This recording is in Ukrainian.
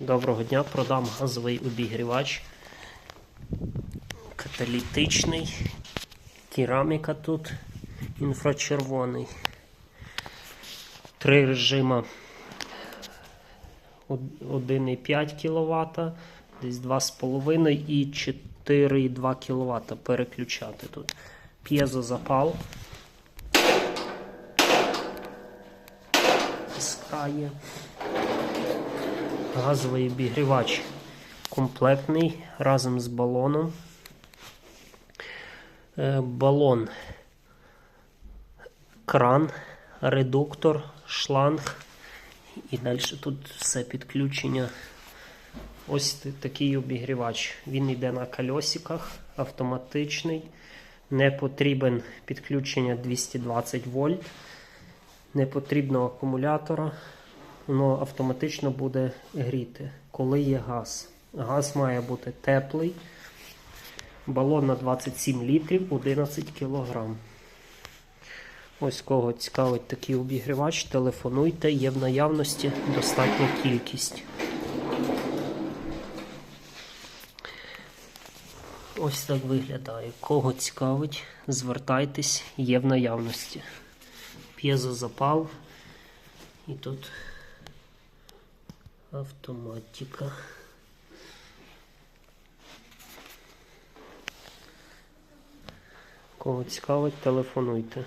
Доброго дня, продам газовий обігрівач. Каталітичний. Кераміка тут інфрачервоний. Три режима 1,5 кВт, десь 2,5 і 4,2 кВт переключати тут. П'єзозапал. Іскра є. Газовий обігрівач комплектний разом з балоном. Е, Балон, кран, редуктор, шланг. І далі тут все підключення. Ось такий обігрівач. Він йде на кольосиках, автоматичний. Не потрібен підключення 220 вольт. Не потрібно акумулятора. Воно автоматично буде гріти, коли є газ. Газ має бути теплий. Балон на 27 літрів 11 кг. Ось кого цікавить такий обігрівач, телефонуйте, є в наявності достатня кількість. Ось так виглядає. Кого цікавить, звертайтесь, є в наявності. П'єзозапал. І тут автоматика. Кого цікавить, телефонуйте.